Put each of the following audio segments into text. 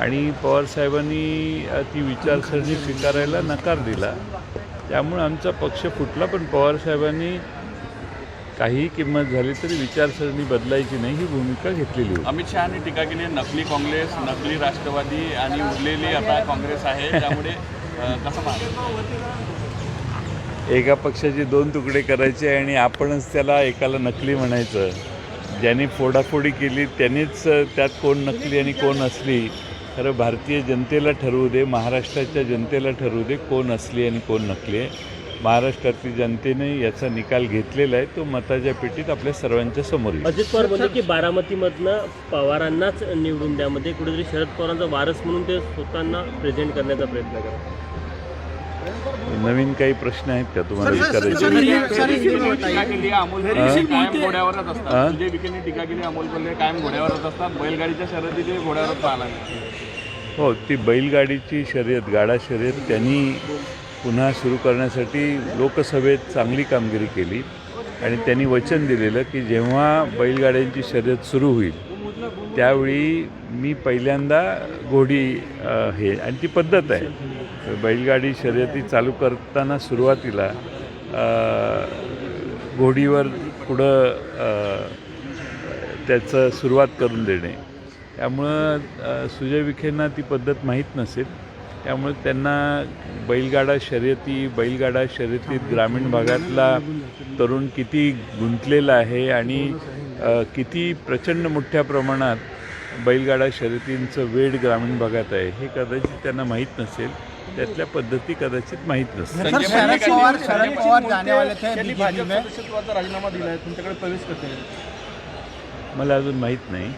आणि पवारसाहेबांनी ती विचारसरणी स्वीकारायला नकार दिला. त्यामुळे आमचा पक्ष फुटला पण पवारसाहेबांनी काहीही किंमत झाली तरी विचारसरणी बदलायची नाही ही भूमिका घेतलेली होती. अमित शहानी टीका केली नकली काँग्रेस नकली राष्ट्रवादी आणि उरलेली आता काँग्रेस आहे त्यामुळे कसं एका पक्षाचे दोन तुकडे करायचे आणि आपणच त्याला एकाला नकली म्हणायचं. ज्यांनी फोडाफोडी केली त्यांनीच त्यात कोण नकली आणि कोण असली खरं भारतीय जनतेला ठरवू दे महाराष्ट्राच्या जनतेला ठरवू दे कोण असली आणि कोण नकली आहे महाराष्ट्रातील जनतेने याचा निकाल घेतलेला आहे तो मताच्या पेटीत आपल्या सर्वांच्या समोर येईल अजित पवार म्हणजे की बारामतीमधनं पवारांनाच निवडून द्यामध्ये कुठेतरी शरद पवारांचा वारस म्हणून ते स्वतःना प्रेझेंट करण्याचा प्रयत्न करतात नवीन काही प्रश्न आहेत का तुम्हाला विचारायचे टीका केली अमोल कायम घोड्यावरच हा? असतात सुजय विखेंनी टीका केली आहे, अमोल कोल्हे कायम घोड्यावरच असतात बैलगाडीच्या शर्यती घोड्यावरच मिळतात. हो ती बैलगाडीची शर्यत गाडा शर्यत त्यांनी पुन्हा सुरू करण्यासाठी लोकसभेत चांगली कामगिरी केली आणि त्यांनी वचन दिलेलं की जेव्हा बैलगाड्यांची शर्यत सुरू होईल त्यावेळी मी पहिल्यांदा घोडी हे आणि ती पद्धत आहे. बैलगाडी शर्यती चालू करताना सुरुवातीला घोडीवर पुढं त्याचं सुरुवात करून देणे. त्यामुळं सुजय विखेंना ती पद्धत माहीत नसेल. त्यामुळे त्यांना बैलगाडा शर्यती बैलगाडा शर्यतीत ग्रामीण भागातला तरुण किती गुंतलेला आहे आणि किती प्रचंड मोठ्या प्रमाणात बैलगाडा शर्यतींचं वेळ ग्रामीण भागात आहे हे कदाचित त्यांना माहीत नसेल. त्यातल्या पद्धती कदाचित माहीत नसतील. राजीनामा दिला आहे तुमच्याकडे प्रवेश करते मला अजून माहीत नाही.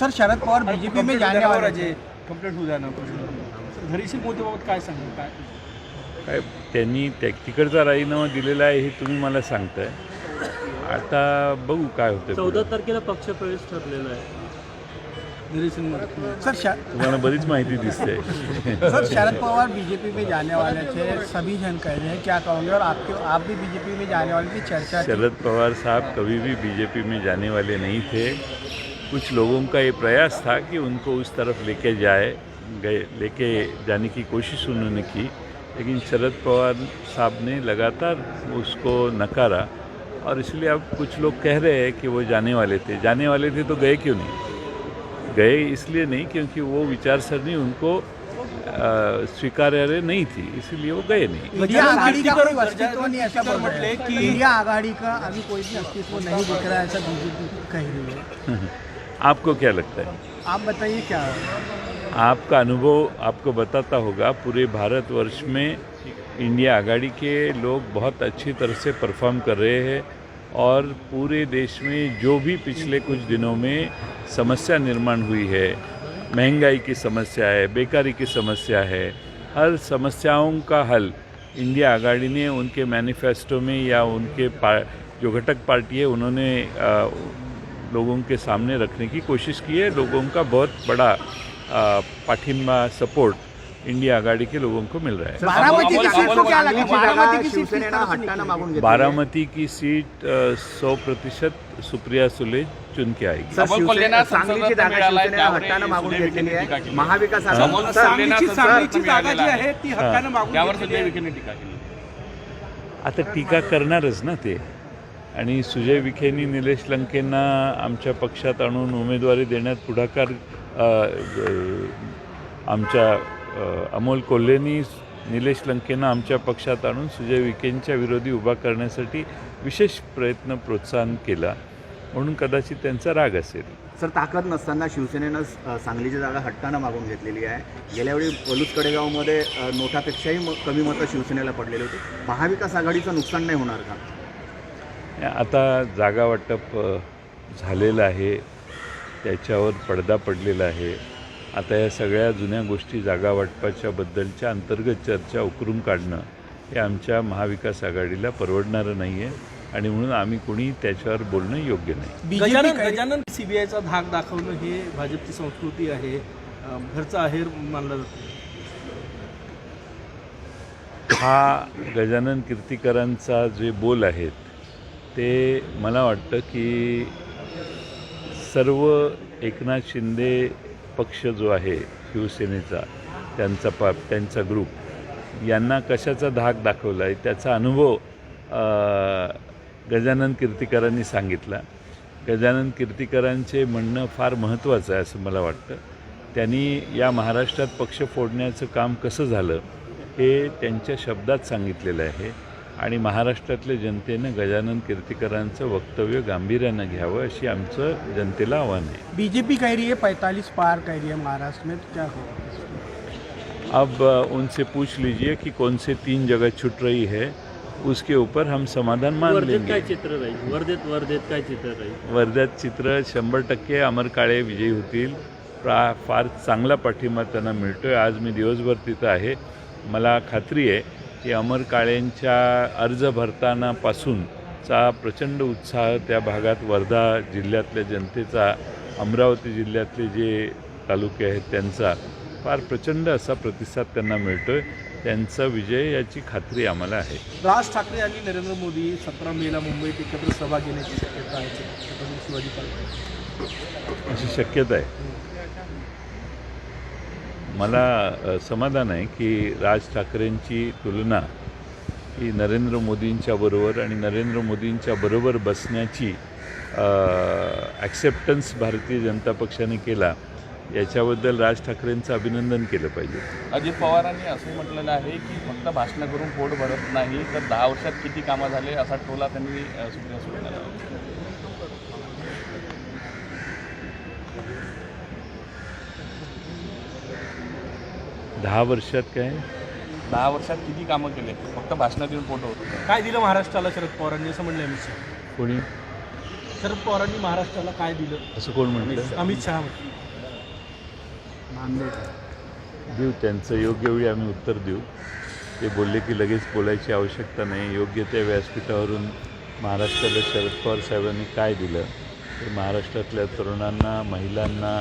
सर शरद पवार बीजेपी में जाने वाले थे। कंप्लीट होऊ द्या ना धरीशील मोदीबाबत काय सांगू? काय? काय त्यांनी त्या तिकडचा राजीनामा दिलेला आहे हे तुम्ही मला सांगताय. आता बघू काय होतं चौदा. तारखेला पक्षप्रवेश ठरलेला आहे. सर श- तुम्हाला बरीच माहिती दिसते. सर शरद पवार बीजेपी में जाने वाले थे। सभी जन कह रहे हैं क्या कहोगे और आपके आप भी बीजेपी में जाने वाले की चर्चा थी शरद पवार साहब कभी भी बीजेपी में जाने वाले नहीं थे। कुछ लोगों का ये प्रयास था कि उनको उस तरफ़ लेके जाए गए लेके जाने की कोशिश उन्होंने की लेकिन शरद पवार साहब ने लगातार उसको नकारा और इसलिए अब कुछ लोग कह रहे हैं कि वो जाने वाले थे। जाने वाले थे तो गए क्यों नहीं? गए इसलिए नहीं क्योंकि वो विचारसरणी उनको स्वीकार्य नहीं थी इसलिए वो गए नहीं। इंडिया आघाड़ी का कोई अस्तित्व नहीं ऐसा बोल रहे कि इंडिया आघाड़ी का अभी कोई भी अस्तित्व नहीं दिख रहा है ऐसा बीजेपी कह रही है। आपको क्या लगता है? आप बताइए क्या आपका अनुभव आपको बताता होगा पूरे भारतवर्ष में इंडिया आगाड़ी के लोग बहुत अच्छी तरह से परफॉर्म कर रहे हैं और पूरे देश में जो भी पिछले कुछ दिनों में समस्या निर्माण हुई है महँगाई की समस्या है बेकारी की समस्या है हर समस्याओं का हल इंडिया आगाड़ी ने उनके मैनिफेस्टो में या उनके जो घटक पार्टी है उन्होंने लोगों के सामने रखने की कोशिश की है। लोगों का बहुत बड़ा पाठिंबा सपोर्ट इंडिया आघाड़ी के लोगों को मिल रहा है। बारामती की सीट को क्या लगा? बारामती की सीट किस शिवसेनेनं तरह से हट्टानं निकली? मागून घेतली बारामती की सीट सौ प्रतिशत सुप्रिया सुले चुन के आएगी। सांगलीची जागा हट्टानं मागून घेतलेली आहे. महाविकास आता टीका करणारच ना ते. आणि सुजय विखेंनी निलेश लंकेंना आमच्या पक्षात आणून उमेदवारी देण्यात पुढाकार आमच्या अमोल कोल्हेनी निलेश लंकेंना आमच्या पक्षात आणून सुजय विखेंच्या विरोधी उभा करण्यासाठी विशेष प्रयत्न प्रोत्साहन केला. म्हणून कदाचित त्यांचा राग असेल. सर ताकद नसताना शिवसेनेनं सांगलीची जागा हट्टानं मागून घेतलेली आहे. गेल्यावेळी पलूस कडेगावमध्ये नोटापेक्षाही म- कमी मतं शिवसेनेला पडलेली होती. महाविकास आघाडीचं नुकसान नाही होणार का? आता जागा वाटप झालेलं आहे. त्याच्यावर पडदा पडलेला आहे. आता या सगळ्या जुन्या गोष्टी जागा वाटपाच्या बद्दलच्या अंतर्गत चर्चा उकरून काढणं हे आमच्या महाविकास आघाडीला परवडणारं नाही आहे आणि म्हणून आम्ही कोणी त्याच्यावर बोलणं योग्य नाही. गजानन गजानन सीबीआयचा धाक दाखवणं हे भाजपची संस्कृती आहे. घरचा आहेर मानला जातो. हा गजानन कीर्तिकरांचा जे बोल आहेत ते मला वाटतं की सर्व एकनाथ शिंदे पक्ष जो आहे शिवसेनेचा त्यांचा पा त्यांचा ग्रुप यांना कशाचा धाक दाखवला आहे त्याचा अनुभव गजानन कीर्तिकरांनी सांगितला. गजानन कीर्तिकरांचे म्हणणं फार महत्त्वाचं आहे असं मला वाटतं. त्यांनी या महाराष्ट्रात पक्ष फोडण्याचं काम कसं झालं हे त्यांच्या शब्दात सांगितलेलं आहे. आणि महाराष्ट्रातल्या जनतेनं गजानन कीर्तिकरांचं वक्तव्य गांभीर्यानं घ्यावं अशी आमचं जनतेला आव्हान आहे. बीजेपी कह रही है पैंतालीस पार कह रही है महाराष्ट्र में तो क्या होगा अब उनसे पूछ लीजिए कि कौन से तीन जगह छूट रही है उसके ऊपर हम समाधान मान वर्धेत लेंगे। काय चित्र राहील? वर्धेत वर्धेत काय चित्र राहील? वर्ध्यात चित्र शंभर टक्के अमर काळे विजयी होतील. प्रा फार चांगला पाठिंबा त्यांना मिळतो आहे आज मी दिवसभर तिथं आहे. मला खात्री आहे की अमर काळेंच्या अर्ज भरतानापासूनचा प्रचंड उत्साह त्या भागात वर्धा जिल्ह्यातल्या जनतेचा अमरावती जिल्ह्यातले जे तालुके आहेत त्यांचा. फार प्रचंड असा प्रतिसाद त्यांना मिळतो आहे त्यांचा विजय याची खात्री आम्हाला आहे. राज ठाकरे आणि नरेंद्र मोदी सतरा मेला मुंबईत एकत्र सभा घेण्याची शक्यता आहे. शिवाजी अशी शक्यता आहे. मला समाधान आहे की राज ठाकरेंची तुलना ही नरेंद्र मोदींच्या बरोबर आणि नरेंद्र मोदींच्या बरोबर बसण्याची ॲक्सेप्टन्स भारतीय जनता पक्षाने केला याच्याबद्दल राज ठाकरेंचं अभिनंदन केलं पाहिजे. अजित पवारांनी असं म्हटलेलं आहे की फक्त भाषणं करून पोट भरत नाही तर दहा वर्षात किती कामं झाले असा टोला त्यांनी अ, सुप्रिया सुळेंना दहा वर्षात काय? दहा वर्षात किती कामं केले? फक्त भाषणं देऊन पोट होतं. काय दिलं महाराष्ट्राला शरद पवारांनी असं म्हणलं अमित शहा? कोणी? शरद पवारांनी महाराष्ट्राला काय दिलं? असं कोण म्हटलं अमित शहा. देऊ त्यांचं योग्य वेळी आम्ही उत्तर देऊ. ते बोलले की लगेच बोलायची आवश्यकता नाही. योग्य त्या व्यासपीठावरून महाराष्ट्राला शरद पवार साहेबांनी काय दिलं? ते महाराष्ट्रातल्या तरुणांना महिलांना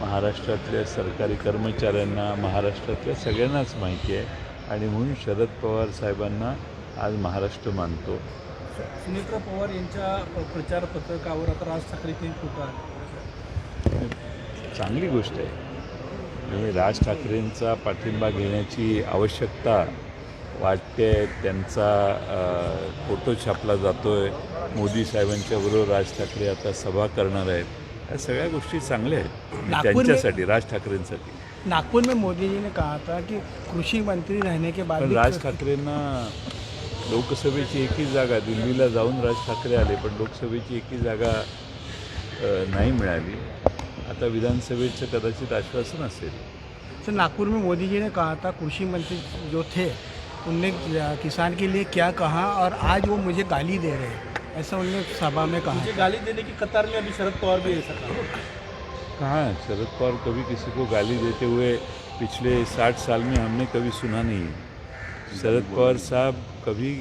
महाराष्ट्रातल्या सरकारी कर्मचाऱ्यांना महाराष्ट्रातल्या सगळ्यांनाच माहिती आहे. आणि म्हणून शरद पवार साहेबांना आज महाराष्ट्र मानतो. सुनेत्रा पवार यांच्या प्रचार पत्रकावर आता राज आहे चांगली गोष्ट आहे. म्हणजे राज ठाकरेंचा पाठिंबा घेण्याची आवश्यकता वाटते त्यांचा फोटो छापला जातो आहे मोदी साहेबांच्या बरोबर राज ठाकरे आता सभा करणार आहेत. या सगळ्या गोष्टी चांगल्या आहेत. नागपूर में- त्यांच्यासाठी राज ठाकरेंसाठी. नागपुर में मोदी जी ने कहा था कि कृषी मंत्री रहने के बाद पण भी राज ठाकरेंना लोकसभेची एकही जागा दिल्लीला जाऊन राज ठाकरे आले पण लोकसभेची एकही जागा अ, नाही मिळाली. आता विधानसभेचं कदाचित आश्वासन असेल. सर नागपुर में मोदी जी ने कहा था कृषी मंत्री जो थे उनने किसान के लिए क्या कहा? और आज वो मुझे गाली दे रहे हैं। ऐसा उन्होंने सभा में कहा मुझे गाली देने की कतार में अभी शरद पवार भी ऐसा कहा। कहाँ शरद पवार कभी किसी को गाली देते हुए पिछले साठ साल में हमने कभी सुना नहीं है। शरद पवार साहब कभी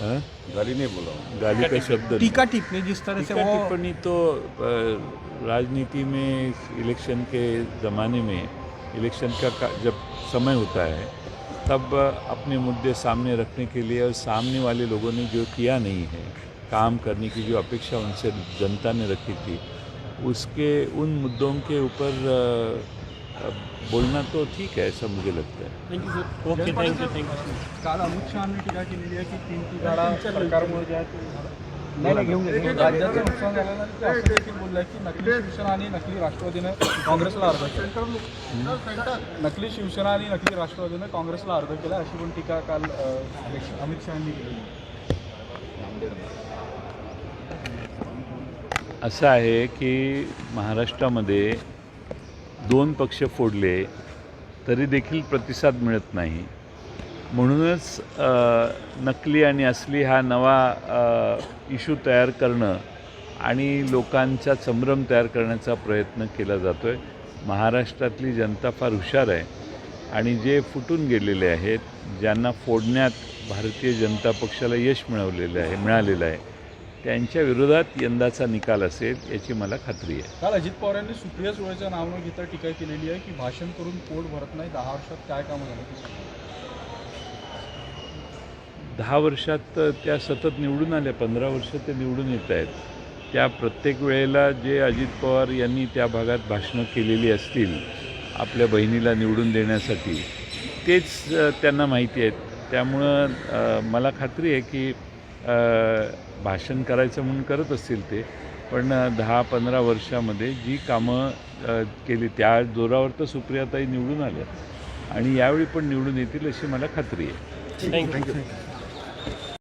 हाँ? गाली नहीं बोला गाली का शब्द नहीं। टीका टिप्पणी जिस तरह से टिप्पणी तो राजनीति में इलेक्शन के ज़माने में इलेक्शन का का- जब समय होता है तब अपने मुद्दे सामने रखने के लिए और सामने वाले लोगों ने जो किया नहीं है काम करने की जो अपेक्षा उनसे जनता ने रखी थी उसके उन मुद्दों के ऊपर बोलना तो ठीक है ऐसा मुझे लगता है। Thank you sir okay thank you thank you काल अमित शहानी टीका केलेली आहे की तीन तिघाडा सरकारमुळे जे आहे ते राज्याचं नुकसान झालेलं असं देखील बोललं की नकली शिवसेना आणि नकली राष्ट्रवादीनं काँग्रेसला अर्ज़ केला नकली शिवसेना आणि नकली राष्ट्रवादीनं काँग्रेसला अर्ज़ केला अशी पण टीका काल अमित शहानी केली असं आहे की महाराष्ट्रामध्ये दोन पक्ष फोडले तरी देखील प्रतिसाद मिळत नाही. म्हणूनच नकली आणि असली हा नवा इशू तयार करणं आणि लोकांचा संभ्रम तयार करण्याचा प्रयत्न केला जातो आहे महाराष्ट्रातली जनता फार हुशार आहे आणि जे फुटून गेलेले आहेत ज्यांना फोडण्यात भारतीय जनता पक्षाला यश मिळवलेलं आहे मिळालेलं आहे त्यांच्या विरोधात यंदाचा निकाल असेल याची मला खात्री आहे. काल अजित पवार यांनी सुप्रिया सुळेचं नाव न घेता टीका केलेली आहे की भाषण करून पोट भरत नाही दहा वर्षात काय कामं झालं. दहा वर्षात त्या सतत निवडून आल्या पंधरा वर्ष ते निवडून येत आहेत. त्या प्रत्येक वेळेला जे अजित पवार यांनी त्या भागात भाषणं केलेली असतील आपल्या बहिणीला निवडून देण्यासाठी तेच त्यांना माहिती आहेत. त्यामुळं मला खात्री आहे की भाषण करायचं म्हणून करत असतील ते पण दहा पंधरा वर्षामध्ये जी कामं केली त्या जोरावर तर सुप्रियाताई निवडून आल्या. आणि यावेळी पण निवडून येतील अशी मला खात्री आहे. थँक्यू